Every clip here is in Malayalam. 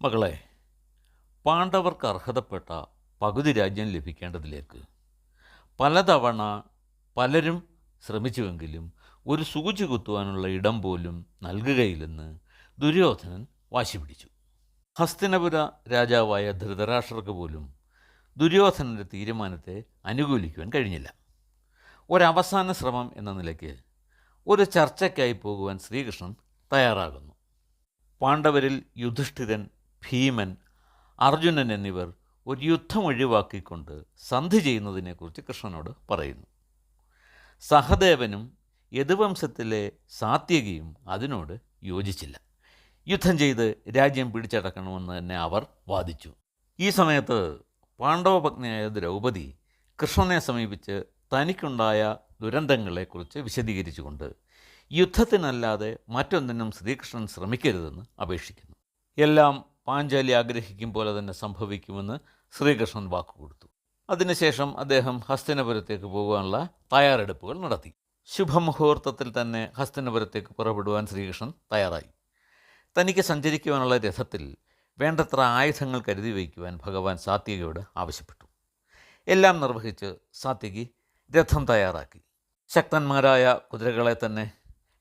മകളെ പാണ്ഡവർക്ക് അർഹതപ്പെട്ട പകുതി രാജ്യം ലഭിക്കേണ്ടതിലേക്ക് പലതവണ പലരും ശ്രമിച്ചുവെങ്കിലും ഒരു സൂചി കുത്തുവാനുള്ള ഇടം പോലും നൽകുകയില്ലെന്ന് ദുര്യോധനൻ വാശി പിടിച്ചു ഹസ്തിനപുര രാജാവായ ധൃതരാഷ്ട്രർക്ക് പോലും ദുര്യോധനന്റെ തീരുമാനത്തെ അനുകൂലിക്കുവാൻ കഴിഞ്ഞില്ല. ഒരവസാന ശ്രമം എന്ന നിലയ്ക്ക് ഒരു ചർച്ചയ്ക്കായി പോകുവാൻ ശ്രീകൃഷ്ണൻ തയ്യാറാകുന്നു. പാണ്ഡവരിൽ യുധിഷ്ഠിരൻ ഭീമൻ അർജുനൻ എന്നിവർ ഒരു യുദ്ധം ഒഴിവാക്കിക്കൊണ്ട് സന്ധി ചെയ്യുന്നതിനെക്കുറിച്ച് കൃഷ്ണനോട് പറയുന്നു. സഹദേവനും യദുവംശത്തിലെ സാത്യകിയും അതിനോട് യോജിച്ചില്ല. യുദ്ധം ചെയ്ത് രാജ്യം പിടിച്ചടക്കണമെന്ന് തന്നെ അവർ വാദിച്ചു. ഈ സമയത്ത് പാണ്ഡവപത്നിയായ ദ്രൗപദി കൃഷ്ണനെ സമീപിച്ച് തനിക്കുണ്ടായ ദുരന്തങ്ങളെക്കുറിച്ച് വിശദീകരിച്ചുകൊണ്ട് യുദ്ധത്തിനല്ലാതെ മറ്റൊന്നിനും ശ്രീകൃഷ്ണൻ ശ്രമിക്കരുതെന്ന് അപേക്ഷിക്കുന്നു. എല്ലാം പാഞ്ചാലി ആഗ്രഹിക്കും പോലെ തന്നെ സംഭവിക്കുമെന്ന് ശ്രീകൃഷ്ണൻ വാക്കുകൊടുത്തു അതിനുശേഷം അദ്ദേഹം ഹസ്തിനപുരത്തേക്ക് പോകാനുള്ള തയ്യാറെടുപ്പുകൾ നടത്തി. ശുഭമുഹൂർത്തത്തിൽ തന്നെ ഹസ്തിനപുരത്തേക്ക് പുറപ്പെടുവാൻ ശ്രീകൃഷ്ണൻ തയ്യാറായി. തനിക്ക് സഞ്ചരിക്കുവാനുള്ള രഥത്തിൽ വേണ്ടത്ര ആയുധങ്ങൾ കരുതി വയ്ക്കുവാൻ ഭഗവാൻ സാത്വികയോട് ആവശ്യപ്പെട്ടു. എല്ലാം നിർവഹിച്ച് സാത്യകി രഥം തയ്യാറാക്കി. ശക്തന്മാരായ കുതിരകളെ തന്നെ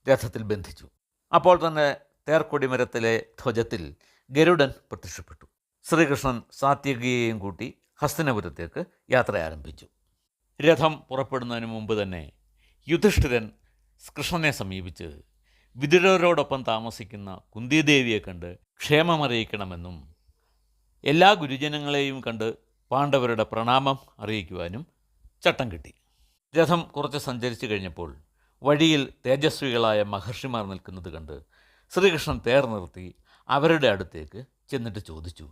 രഥത്തിൽ ബന്ധിച്ചു. അപ്പോൾ തന്നെ തേർക്കൊടിമരത്തിലെ ധ്വജത്തിൽ ഗരുഡൻ പ്രത്യക്ഷപ്പെട്ടു. ശ്രീകൃഷ്ണൻ സാത്യകിയെയും കൂട്ടി ഹസ്തിനപുരത്തേക്ക് യാത്ര ആരംഭിച്ചു. രഥം പുറപ്പെടുന്നതിന് മുമ്പ് തന്നെ യുധിഷ്ഠിരൻ കൃഷ്ണനെ സമീപിച്ച് വിതുരരോടൊപ്പം താമസിക്കുന്ന കുന്തിദേവിയെ കണ്ട് ക്ഷേമമറിയിക്കണമെന്നും എല്ലാ ഗുരുജനങ്ങളെയും കണ്ട് പാണ്ഡവരുടെ പ്രണാമം അറിയിക്കുവാനും ചട്ടം കിട്ടി. രഥം കുറച്ച് സഞ്ചരിച്ചു കഴിഞ്ഞപ്പോൾ വഴിയിൽ തേജസ്വികളായ മഹർഷിമാർ നിൽക്കുന്നത് കണ്ട് ശ്രീകൃഷ്ണൻ തേർ നിർത്തി അവരുടെ അടുത്തേക്ക് ചെന്നിട്ട് ചോദിച്ചു.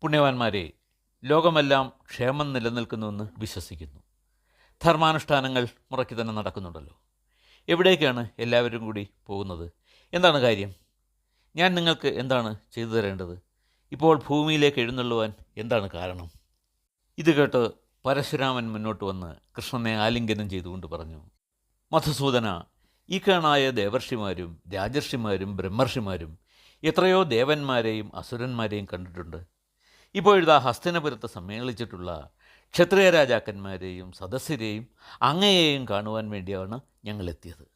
പുണ്യവാന്മാരെ ലോകമെല്ലാം ക്ഷേമം നിലനിൽക്കുന്നുവെന്ന് വിശ്വസിക്കുന്നു. ധർമാനുഷ്ഠാനങ്ങൾ മുറയ്ക്ക് തന്നെ നടക്കുന്നുണ്ടല്ലോ. എവിടേക്കാണ് എല്ലാവരും കൂടി പോകുന്നത്? എന്താണ് കാര്യം? ഞാൻ നിങ്ങൾക്ക് എന്താണ് ചെയ്തു തരേണ്ടത്? ഇപ്പോൾ ഭൂമിയിലേക്ക് എഴുന്നള്ളുവാൻ എന്താണ് കാരണം? ഇത് കേട്ട് പരശുരാമൻ മുന്നോട്ട് വന്ന് കൃഷ്ണനെ ആലിംഗനം ചെയ്തുകൊണ്ട് പറഞ്ഞു. മധുസൂദന ഈ കാണായ ദേവർഷിമാരും രാജർഷിമാരും ബ്രഹ്മർഷിമാരും എത്രയോ ദേവന്മാരെയും അസുരന്മാരെയും കണ്ടിട്ടുണ്ട്. ഇപ്പോഴിതാ ഹസ്തിനപുരത്ത് സമ്മേളിച്ചിട്ടുള്ള ക്ഷത്രിയ രാജാക്കന്മാരെയും സദസ്യരെയും അങ്ങയെയും കാണുവാൻ വേണ്ടിയാണ് ഞങ്ങളെത്തിയത്.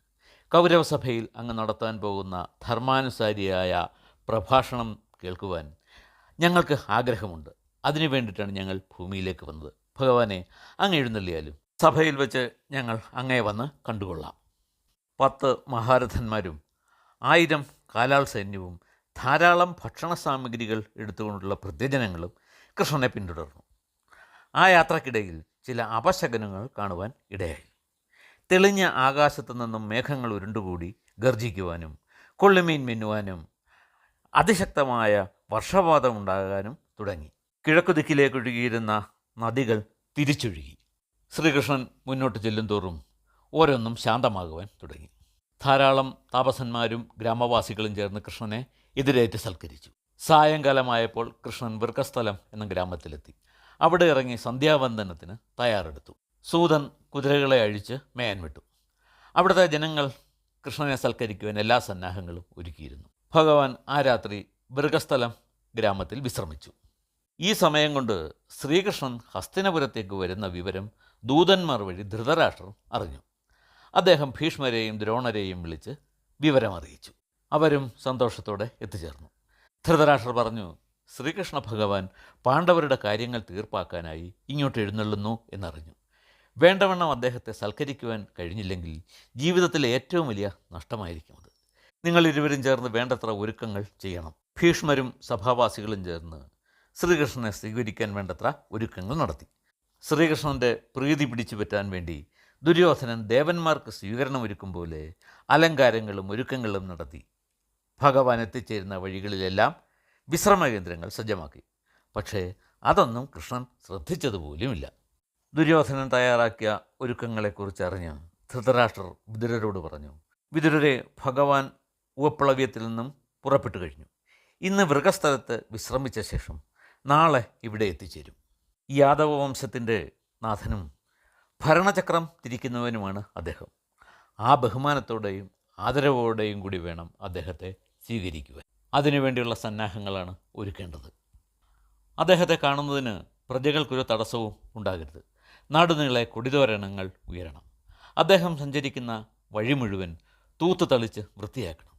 കൗരവസഭയിൽ അങ്ങ് നടത്താൻ പോകുന്ന ധർമാനുസാരിയായ പ്രഭാഷണം കേൾക്കുവാൻ ഞങ്ങൾക്ക് ആഗ്രഹമുണ്ട്. അതിനു വേണ്ടിയിട്ടാണ് ഞങ്ങൾ ഭൂമിയിലേക്ക് വന്നത്. ഭഗവാനെ അങ്ങ് എഴുന്നള്ളിയാലും. സഭയിൽ വെച്ച് ഞങ്ങൾ അങ്ങയെ വന്ന് കണ്ടുകൊള്ളാം. പത്ത് മഹാരഥന്മാരും ആയിരം കാലാൾ സൈന്യവും ധാരാളം ഭക്ഷണ സാമഗ്രികൾ എടുത്തുകൊണ്ടുള്ള പ്രത്യജനങ്ങളും കൃഷ്ണനെ പിന്തുടർന്നു. ആ യാത്രക്കിടയിൽ ചില അപശകനങ്ങൾ കാണുവാൻ ഇടയായി. തെളിഞ്ഞ ആകാശത്തു നിന്നും മേഘങ്ങൾ ഉരുണ്ടുകൂടി ഗർജിക്കുവാനും കൊള്ളിമീൻ മിന്നുവാനും അതിശക്തമായ വർഷപാതം ഉണ്ടാകാനും തുടങ്ങി. കിഴക്കു ദിക്കിലേക്ക് ഒഴുകിയിരുന്ന നദികൾ തിരിച്ചൊഴുകി. ശ്രീകൃഷ്ണൻ മുന്നോട്ട് ചെല്ലും തോറും ഓരോന്നും ശാന്തമാകുവാൻ തുടങ്ങി. ധാരാളം താപസന്മാരും ഗ്രാമവാസികളും ചേർന്ന് കൃഷ്ണനെ എതിരേറ്റ് സൽക്കരിച്ചു. സായങ്കാലമായപ്പോൾ കൃഷ്ണൻ വൃക്കസ്ഥലം എന്ന ഗ്രാമത്തിലെത്തി. അവിടെ ഇറങ്ങി സന്ധ്യാവന്ദനത്തിന് തയ്യാറെടുത്തു. സൂതൻ കുതിരകളെ അഴിച്ച് മേയാൻ വിട്ടു. അവിടുത്തെ ജനങ്ങൾ കൃഷ്ണനെ സൽക്കരിക്കുവാൻ എല്ലാ സന്നാഹങ്ങളും ഒരുക്കിയിരുന്നു. ഭഗവാൻ ആ രാത്രി വൃഗസ്ഥലം ഗ്രാമത്തിൽ വിശ്രമിച്ചു. ഈ സമയം കൊണ്ട് ശ്രീകൃഷ്ണൻ ഹസ്തിനപുരത്തേക്ക് വരുന്ന വിവരം ദൂതന്മാർ വഴി ധൃതരാഷ്ട്രം അറിഞ്ഞു. അദ്ദേഹം ഭീഷ്മരെയും ദ്രോണരെയും വിളിച്ച് വിവരമറിയിച്ചു. അവരും സന്തോഷത്തോടെ എത്തിച്ചേർന്നു. ധൃതരാഷ്ട്രർ പറഞ്ഞു ശ്രീകൃഷ്ണ ഭഗവാൻ പാണ്ഡവരുടെ കാര്യങ്ങൾ തീർപ്പാക്കാനായി ഇങ്ങോട്ട് എഴുന്നള്ളുന്നു എന്നറിഞ്ഞു. വേണ്ടവണ്ണം അദ്ദേഹത്തെ സൽക്കരിക്കുവാൻ കഴിഞ്ഞില്ലെങ്കിൽ ജീവിതത്തിലെ ഏറ്റവും വലിയ നഷ്ടമായിരിക്കും അത്. നിങ്ങൾ ഇരുവരും ചേർന്ന് വേണ്ടത്ര ഒരുക്കങ്ങൾ ചെയ്യണം. ഭീഷ്മരും സഭാവാസികളും ചേർന്ന് ശ്രീകൃഷ്ണനെ സ്വീകരിക്കാൻ വേണ്ടത്ര ഒരുക്കങ്ങൾ നടത്തി. ശ്രീകൃഷ്ണന്റെ പ്രീതി പിടിച്ചു പറ്റാൻ വേണ്ടി ദുര്യോധനൻ ദേവന്മാർക്ക് സ്വീകരണം ഒരുക്കും പോലെ അലങ്കാരങ്ങളും ഒരുക്കങ്ങളും നടത്തി. ഭഗവാൻ എത്തിച്ചേരുന്ന വഴികളിലെല്ലാം വിശ്രമകേന്ദ്രങ്ങൾ സജ്ജമാക്കി. പക്ഷേ അതൊന്നും കൃഷ്ണൻ ശ്രദ്ധിച്ചതുപോലുമില്ല. ദുര്യോധനൻ തയ്യാറാക്കിയ ഒരുക്കങ്ങളെക്കുറിച്ച് അറിഞ്ഞ് ധൃതരാഷ്ട്രർ വിതുരരോട് പറഞ്ഞു വിതുരരെ ഭഗവാൻ ഉപപ്ലവ്യത്തിൽ നിന്നും പുറപ്പെട്ടു കഴിഞ്ഞു. ഇന്ന് വൃഗസ്ഥലത്ത് വിശ്രമിച്ച ശേഷം നാളെ ഇവിടെ എത്തിച്ചേരും. യാദവ വംശത്തിന്റെ നാഥനും ഭരണചക്രം തിരിക്കുന്നവനുമാണ് അദ്ദേഹം. ആ ബഹുമാനത്തോടെയും ആദരവോടെയും കൂടി വേണം അദ്ദേഹത്തെ സ്വീകരിക്കുവാൻ അതിനുവേണ്ടിയുള്ള സന്നാഹങ്ങളാണ് ഒരുക്കേണ്ടത്. അദ്ദേഹത്തെ കാണുന്നതിന് പ്രജകൾക്കൊരു തടസ്സവും ഉണ്ടാകരുത്. നാടുനീളെ കൊടിതോരണങ്ങൾ ഉയരണം. അദ്ദേഹം സഞ്ചരിക്കുന്ന വഴി മുഴുവൻ തൂത്ത് തളിച്ച് വൃത്തിയാക്കണം.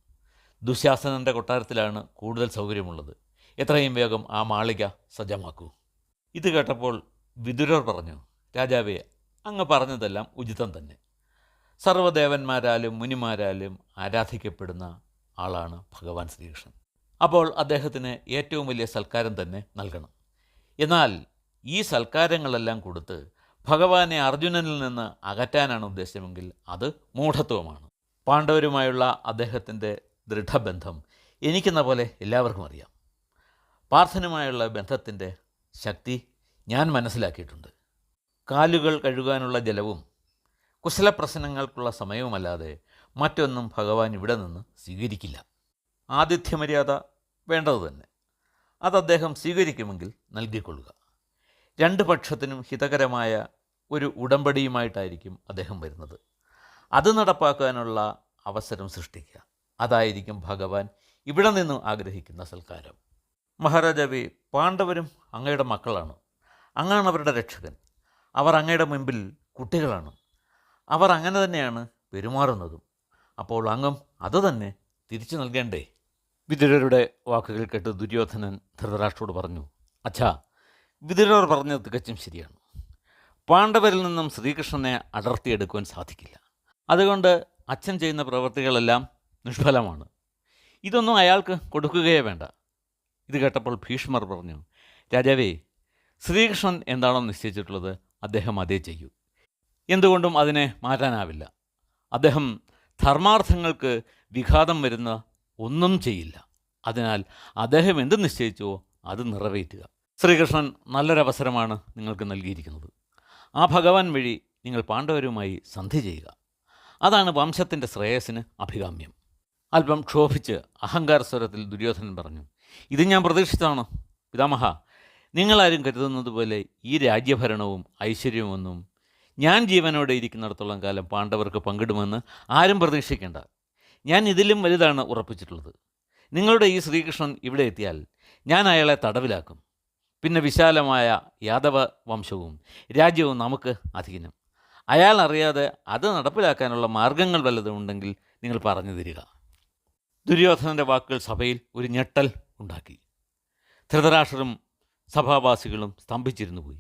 ദുശാസനന്റെ കൊട്ടാരത്തിലാണ് കൂടുതൽ സൗകര്യമുള്ളത്. എത്രയും വേഗം ആ മാളിക സജ്ജമാക്കൂ. ഇത് കേട്ടപ്പോൾ വിതുരർ പറഞ്ഞു രാജാവേ അങ്ങ് പറഞ്ഞതെല്ലാം ഉചിതം തന്നെ. സർവദേവന്മാരാലും മുനിമാരാലും ആരാധിക്കപ്പെടുന്ന ആളാണ് ഭഗവാൻ ശ്രീകൃഷ്ണൻ. അപ്പോൾ അദ്ദേഹത്തിന് ഏറ്റവും വലിയ സൽക്കാരം തന്നെ നൽകണം. എന്നാൽ ഈ സൽക്കാരങ്ങളെല്ലാം കൊടുത്ത് ഭഗവാനെ അർജുനനിൽ നിന്ന് അകറ്റാനാണ് ഉദ്ദേശമെങ്കിൽ അത് മൂഢത്വമാണ്. പാണ്ഡവരുമായുള്ള അദ്ദേഹത്തിന്റെ ദൃഢബന്ധം എനിക്കെന്ന പോലെ എല്ലാവർക്കും അറിയാം. പാർത്ഥനുമായുള്ള ബന്ധത്തിന്റെ ശക്തി ഞാൻ മനസ്സിലാക്കിയിട്ടുണ്ട്. കാലുകൾ കഴുകാനുള്ള ജലവും കുശലപ്രശ്നങ്ങൾക്കുള്ള സമയവുമല്ലാതെ മറ്റൊന്നും ഭഗവാൻ ഇവിടെ നിന്ന് സ്വീകരിക്കില്ല. ആതിഥ്യമര്യാദ വേണ്ടത് തന്നെ. അത് അദ്ദേഹം സ്വീകരിക്കുമെങ്കിൽ നൽകിക്കൊള്ളുക. രണ്ട് പക്ഷത്തിനും ഹിതകരമായ ഒരു ഉടമ്പടിയുമായിട്ടായിരിക്കും അദ്ദേഹം വരുന്നത്. അത് നടപ്പാക്കാനുള്ള അവസരം സൃഷ്ടിക്കുക. അതായിരിക്കും ഭഗവാൻ ഇവിടെ നിന്നും ആഗ്രഹിക്കുന്ന സൽക്കാരം. മഹാരാജാവി പാണ്ഡവരും അങ്ങയുടെ മക്കളാണ്. അങ്ങാണ് അവരുടെ രക്ഷകൻ. അവർ അങ്ങയുടെ മുൻപിൽ കുട്ടികളാണ്. അവർ അങ്ങനെ തന്നെയാണ് പെരുമാറുന്നതും. അപ്പോൾ അങ്ങം അത് തന്നെ തിരിച്ചു നൽകേണ്ടേ? വിതുരരുടെ വാക്കുകൾ കേട്ട് ദുര്യോധനൻ ധൃതരാഷ്ട്രോട് പറഞ്ഞു അച്ഛാ വിതുരർ പറഞ്ഞത് തികച്ചും ശരിയാണ്. പാണ്ഡവരിൽ നിന്നും ശ്രീകൃഷ്ണനെ അടർത്തിയെടുക്കുവാൻ സാധിക്കില്ല. അതുകൊണ്ട് അച്ഛൻ ചെയ്യുന്ന പ്രവൃത്തികളെല്ലാം നിഷ്ഫലമാണ്. ഇതൊന്നും അയാൾക്ക് കൊടുക്കുകയേ വേണ്ട. ഇത് കേട്ടപ്പോൾ ഭീഷ്മർ പറഞ്ഞു രാജാവേ ശ്രീകൃഷ്ണൻ എന്താണോ നിശ്ചയിച്ചിട്ടുള്ളത് അദ്ദേഹം അതേ ചെയ്യൂ. എന്തുകൊണ്ടും അതിനെ മാറ്റാനാവില്ല. അദ്ദേഹം ധർമാർത്ഥങ്ങൾക്ക് വിഘാതം വരുന്ന ഒന്നും ചെയ്യില്ല. അതിനാൽ അദ്ദേഹം എന്ത് നിശ്ചയിച്ചുവോ അത് നിറവേറ്റുക. ശ്രീകൃഷ്ണൻ നല്ലൊരവസരമാണ് നിങ്ങൾക്ക് നൽകിയിരിക്കുന്നത്. ആ ഭഗവാൻ വഴി നിങ്ങൾ പാണ്ഡവരുമായി സന്ധി ചെയ്യുക. അതാണ് വംശത്തിന്റെ ശ്രേയസ്സിന് അഭികാമ്യം. അല്പം ക്ഷോഭിച്ച് അഹങ്കാര സ്വരത്തിൽ ദുര്യോധനൻ പറഞ്ഞു ഇത് ഞാൻ പ്രതീക്ഷിച്ചതാണ് പിതാമഹ. നിങ്ങളാരും കരുതുന്നത് പോലെ ഈ രാജ്യഭരണവും ഐശ്വര്യവുമൊന്നും ഞാൻ ജീവനോടെ ഇരിക്കുന്നിടത്തോളം കാലം പാണ്ഡവർക്ക് പങ്കിടുമെന്ന് ആരും പ്രതീക്ഷിക്കേണ്ട. ഞാൻ ഇതിലും വലുതാണ് ഉറപ്പിച്ചിട്ടുള്ളത്. നിങ്ങളുടെ ഈ ശ്രീകൃഷ്ണൻ ഇവിടെ എത്തിയാൽ ഞാൻ അയാളെ തടവിലാക്കും. പിന്നെ വിശാലമായ യാദവ വംശവും രാജ്യവും നമുക്ക് അധീനം. അയാൾ അറിയാതെ അത് നടപ്പിലാക്കാനുള്ള മാർഗങ്ങൾ വല്ലതും ഉണ്ടെങ്കിൽ നിങ്ങൾ പറഞ്ഞു തരിക. ദുര്യോധനന്റെ വാക്കുകൾ സഭയിൽ ഒരു ഞെട്ടൽ ഉണ്ടാക്കി. ധൃതരാഷ്ട്രരും സഭാവാസികളും സ്തംഭിച്ചിരുന്നു പോയി.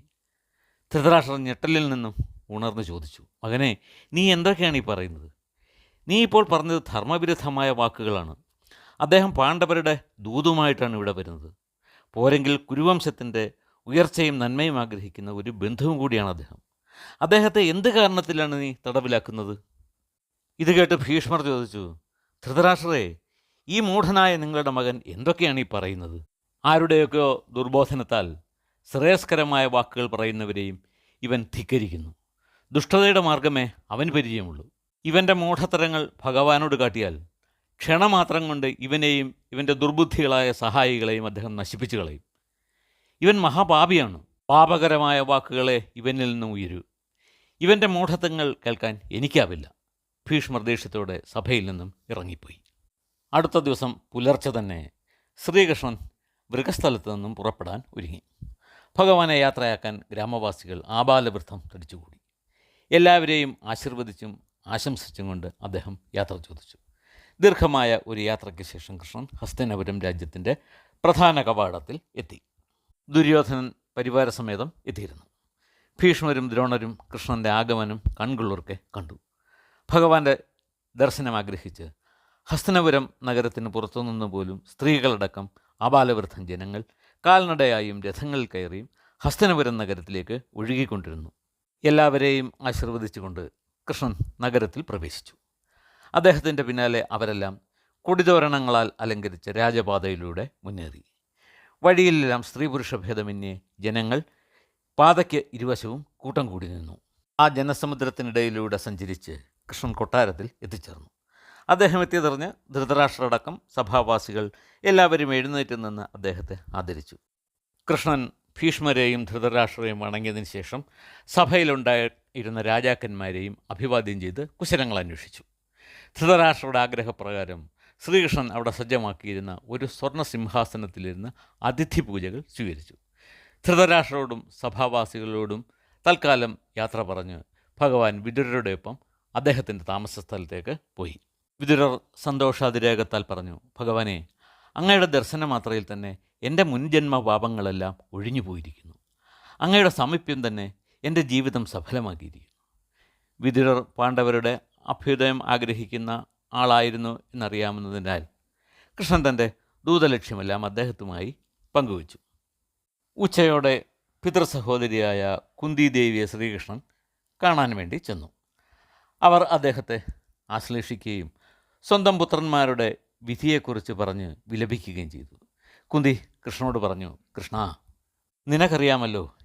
ധൃതരാഷ്ട്രം ഞെട്ടലിൽ നിന്നും ഉണർന്ന് ചോദിച്ചു മകനെ നീ എന്തൊക്കെയാണ് ഈ പറയുന്നത്? നീ ഇപ്പോൾ പറഞ്ഞത് ധർമ്മവിരുദ്ധമായ വാക്കുകളാണ്. അദ്ദേഹം പാണ്ഡവരുടെ ദൂതുമായിട്ടാണ് ഇവിടെ വരുന്നത്. പോരെങ്കിൽ കുരുവംശത്തിന്റെ ഉയർച്ചയും നന്മയും ആഗ്രഹിക്കുന്ന ഒരു ബന്ധുവും കൂടിയാണ് അദ്ദേഹം. അദ്ദേഹത്തെ എന്ത് കാരണത്തിലാണ് നീ തടവിലാക്കുന്നത്? ഇത് കേട്ട് ഭീഷ്മർ ചോദിച്ചു ധൃതരാഷ്ട്രേ ഈ മൂഢനായ നിങ്ങളുടെ മകൻ എന്തൊക്കെയാണ് ഈ പറയുന്നത്? ആരുടെയൊക്കെയോ ദുർബോധനത്താൽ ശ്രേയസ്കരമായ വാക്കുകൾ പറയുന്നവരെയും ഇവൻ ധിക്കരിക്കുന്നു. ദുഷ്ടതയുടെ മാർഗമേ അവന് പരിചയമുള്ളൂ. ഇവന്റെ മൂഢത്തരങ്ങൾ ഭഗവാനോട് കാട്ടിയാൽ ക്ഷണമാത്രം കൊണ്ട് ഇവനെയും ഇവന്റെ ദുർബുദ്ധികളായ സഹായികളെയും അദ്ദേഹം നശിപ്പിച്ചു കളയും. ഇവൻ മഹാപാപിയാണ്. പാപകരമായ വാക്കുകളെ ഇവനിൽ നിന്ന് ഉയരൂ. ഇവന്റെ മൂഢത്വങ്ങൾ കേൾക്കാൻ എനിക്കാവില്ല. ഭീഷ്മർ ദേഷ്യത്തോടെ സഭയിൽ നിന്നും ഇറങ്ങിപ്പോയി. അടുത്ത ദിവസം പുലർച്ചെ തന്നെ ശ്രീകൃഷ്ണൻ മൃഗസ്ഥലത്ത് നിന്നും പുറപ്പെടാൻ ഒരുങ്ങി. ഭഗവാനെ യാത്രയാക്കാൻ ഗ്രാമവാസികൾ ആബാലവൃദ്ധം തടിച്ചുകൂടി. എല്ലാവരെയും ആശീർവദിച്ചും ആശംസിച്ചും കൊണ്ട് അദ്ദേഹം യാത്ര ചോദിച്ചു. ദീർഘമായ ഒരു യാത്രയ്ക്ക് ശേഷം കൃഷ്ണൻ ഹസ്തനപുരം രാജ്യത്തിന്റെ പ്രധാന കവാടത്തിൽ എത്തി. ദുര്യോധനൻ പരിവാരസമേതം എത്തിയിരുന്നു. ഭീഷ്മരും ദ്രോണരും കൃഷ്ണന്റെ ആഗമനം കൺകുള്ളൂർക്കെ കണ്ടു. ഭഗവാന്റെ ദർശനം ആഗ്രഹിച്ച് ഹസ്തനപുരം നഗരത്തിന് പുറത്തുനിന്ന് പോലും സ്ത്രീകളടക്കം അപാലവൃദ്ധം ജനങ്ങൾ കാൽനടയായും രഥങ്ങളിൽ കയറിയും ഹസ്തനപുരം നഗരത്തിലേക്ക് ഒഴുകിക്കൊണ്ടിരുന്നു. എല്ലാവരെയും ആശീർവദിച്ചുകൊണ്ട് കൃഷ്ണൻ നഗരത്തിൽ പ്രവേശിച്ചു. അദ്ദേഹത്തിന്റെ പിന്നാലെ അവരെല്ലാം കൊടിതോരണങ്ങളാൽ അലങ്കരിച്ച രാജപാതയിലൂടെ മുന്നേറി. വഴിയിലെല്ലാം സ്ത്രീ പുരുഷ ഭേദമന്യേ ജനങ്ങൾ പാതയ്ക്ക് ഇരുവശവും കൂട്ടം കൂടി നിന്നു. ആ ജനസമുദ്രത്തിനിടയിലൂടെ സഞ്ചരിച്ച് കൃഷ്ണൻ കൊട്ടാരത്തിൽ എത്തിച്ചേർന്നു. അദ്ദേഹം എത്തിയതറിഞ്ഞ് ധൃതരാഷ്ട്രടക്കം സഭാവാസികൾ എല്ലാവരും എഴുന്നേറ്റ് നിന്ന് അദ്ദേഹത്തെ ആദരിച്ചു. കൃഷ്ണൻ ഭീഷ്മരെയും ധൃതരാഷ്ട്രരെയും വണങ്ങിയതിന് ശേഷം സഭയിലുണ്ടായിരുന്ന രാജാക്കന്മാരെയും അഭിവാദ്യം ചെയ്ത് കുശലങ്ങൾ അന്വേഷിച്ചു. ധൃതരാഷ്ട്രയുടെ ആഗ്രഹപ്രകാരം ശ്രീകൃഷ്ണൻ അവിടെ സജ്ജമാക്കിയിരുന്ന ഒരു സ്വർണ സിംഹാസനത്തിലിരുന്ന് അതിഥി പൂജകൾ സ്വീകരിച്ചു. ധൃതരാഷ്ട്രോടും സഭാവാസികളോടും തൽക്കാലം യാത്ര പറഞ്ഞ് ഭഗവാൻ വിദുരരോടൊപ്പം അദ്ദേഹത്തിന്റെ താമസ സ്ഥലത്തേക്ക് പോയി. വിദുരർ സന്തോഷാതിരേകത്താൽ പറഞ്ഞു ഭഗവാനെ അങ്ങയുടെ ദർശനമാത്രയിൽ തന്നെ എന്റെ മുൻജന്മ പാപങ്ങളെല്ലാം ഒഴിഞ്ഞു പോയിരിക്കുന്നു. അങ്ങയുടെ സമീപ്യം തന്നെ എന്റെ ജീവിതം സഫലമാക്കിയിരിക്കുന്നു. വിതുരർ പാണ്ഡവരുടെ അഭ്യുദയം ആഗ്രഹിക്കുന്ന ആളായിരുന്നു എന്നറിയാവുന്നതിനാൽ കൃഷ്ണൻ തന്റെ ദൂതലക്ഷ്യമെല്ലാം അദ്ദേഹത്തുമായി പങ്കുവച്ചു. ഉച്ചയോടെ പിതൃസഹോദരിയായ കുന്തിദേവിയെ ശ്രീകൃഷ്ണൻ കാണാൻ വേണ്ടി ചെന്നു. അവർ അദ്ദേഹത്തെ ആശ്ലേഷിക്കുകയും സ്വന്തം പുത്രന്മാരുടെ വിധിയെക്കുറിച്ച് പറഞ്ഞ് വിലപിക്കുകയും ചെയ്തു. കുന്തി കൃഷ്ണനോട് പറഞ്ഞു കൃഷ്ണ നിനക്കറിയാമല്ലോ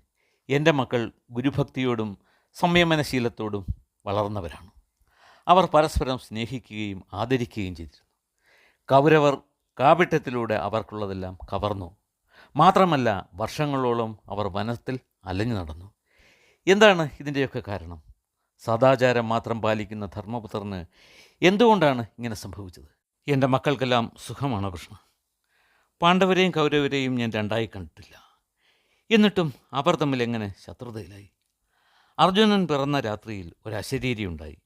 എന്റെ മക്കൾ ഗുരുഭക്തിയോടും സംയമനശീലത്തോടും വളർന്നവരാണ്. അവർ പരസ്പരം സ്നേഹിക്കുകയും ആദരിക്കുകയും ചെയ്തിരുന്നു. കൗരവർ കാപിട്ടത്തിലൂടെ അവർക്കുള്ളതെല്ലാം കവർന്നു. മാത്രമല്ല വർഷങ്ങളോളം അവർ വനത്തിൽ അലഞ്ഞു നടന്നു. എന്താണ് ഇതിന്റെയൊക്കെ കാരണം? സദാചാരം മാത്രം പാലിക്കുന്ന ധർമ്മപുത്രന് എന്തുകൊണ്ടാണ് ഇങ്ങനെ സംഭവിച്ചത്? എന്റെ മക്കൾക്കെല്ലാം സുഖമാണ് കൃഷ്ണ? പാണ്ഡവരെയും കൗരവരെയും ഞാൻ രണ്ടായി കണ്ടിട്ടില്ല. എന്നിട്ടും അവർ തമ്മിൽ എങ്ങനെ ശത്രുതയിലായി? അർജുനൻ പിറന്ന രാത്രിയിൽ ഒരു അശരീരി ഉണ്ടായി.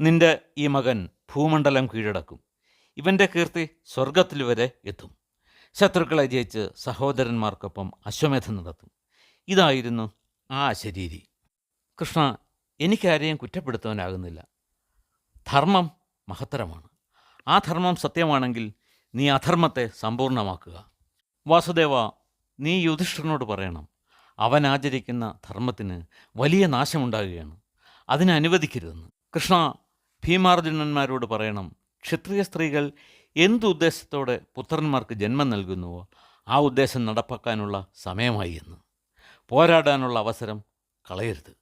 നിന്റെ ഈ മകൻ ഭൂമണ്ഡലം കീഴടക്കും. ഇവന്റെ കീർത്തി സ്വർഗത്തിൽ വരെ എത്തും. ശത്രുക്കളെ ജയിച്ച് സഹോദരന്മാർക്കൊപ്പം അശ്വമേധം നടത്തും. ഇതായിരുന്നു ആ അശരീരി. കൃഷ്ണ എനിക്കാരെയും കുറ്റപ്പെടുത്തുവാനാകുന്നില്ല. ധർമ്മം മഹത്തരമാണ്. ആ ധർമ്മം സത്യമാണെങ്കിൽ നീ അധർമ്മത്തെ സമ്പൂർണമാക്കുക വാസുദേവ നീ യുധിഷ്ഠിരനോട് പറയണം. അവൻ ആചരിക്കുന്ന ധർമ്മത്തിന് വലിയ നാശമുണ്ടാകുകയാണ്. അതിനെ അനുവദിക്കരുതെന്ന്. കൃഷ്ണ ഭീമാർജുനന്മാരോട് പറയണം ക്ഷത്രിയ സ്ത്രീകൾ എന്ത് ഉദ്ദേശത്തോടെ പുത്രന്മാർക്ക് ജന്മം നൽകുന്നുവോ ആ ഉദ്ദേശം നടപ്പാക്കാനുള്ള സമയമായി എന്ന്. പോരാടാനുള്ള അവസരം കളയരുത്.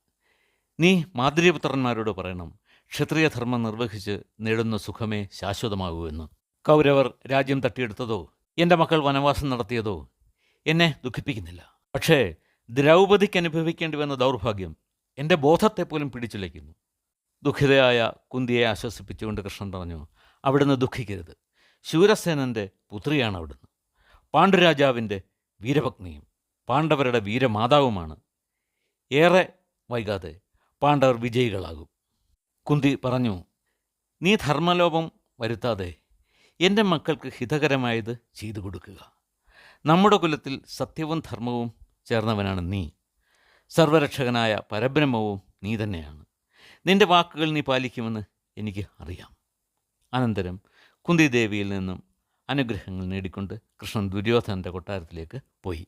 നീ മാതൃപുത്രന്മാരോട് പറയണം ക്ഷത്രിയധർമ്മം നിർവഹിച്ച് നേടുന്ന സുഖമേ ശാശ്വതമാകൂ എന്ന് കൗരവർ രാജ്യം തട്ടിയെടുത്തതോ എന്റെ മക്കൾ വനവാസം നടത്തിയതോ എന്നെ ദുഃഖിപ്പിക്കുന്നില്ല. പക്ഷേ ദ്രൗപദിക്ക് അനുഭവിക്കേണ്ടി വന്ന ദൗർഭാഗ്യം എന്റെ ബോധത്തെ പോലും പിടിച്ചുലയ്ക്കുന്നു. ദുഃഖിതയായ കുന്തിയെ ആശ്വസിപ്പിച്ചുകൊണ്ട് കൃഷ്ണൻ പറഞ്ഞു അവിടുന്ന് ദുഃഖിക്കരുത്. ശൂരസേനന്റെ പുത്രിയാണ് അവിടുന്ന്. പാണ്ഡുരാജാവിന്റെ വീരപത്നിയും പാണ്ഡവരുടെ വീരമാതാവുമാണ്. ഏറെ വൈകാതെ പാണ്ഡവർ വിജയികളാകും. കുന്തി പറഞ്ഞു നീ ധർമ്മലോപം വരുത്താതെ എന്റെ മക്കൾക്ക് ഹിതകരമായത് ചെയ്തു കൊടുക്കുക. നമ്മുടെ കുലത്തിൽ സത്യവും ധർമ്മവും ചേർന്നവനാണ് നീ. സർവരക്ഷകനായ പരബ്രഹ്മവും നീ തന്നെയാണ്. നിന്റെ വാക്കുകൾ നീ പാലിക്കുമെന്ന് എനിക്ക് അറിയാം. അനന്തരം കുന്തിദേവിയിൽ നിന്നും അനുഗ്രഹങ്ങൾ നേടിക്കൊണ്ട് കൃഷ്ണൻ ദുര്യോധനന്റെ കൊട്ടാരത്തിലേക്ക് പോയി.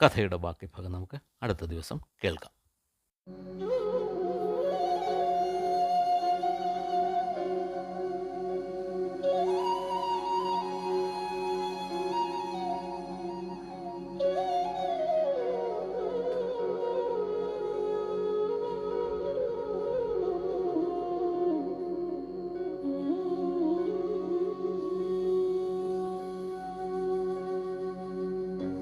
കഥയുടെ ബാക്കി ഭാഗം നമുക്ക് അടുത്ത ദിവസം കേൾക്കാം.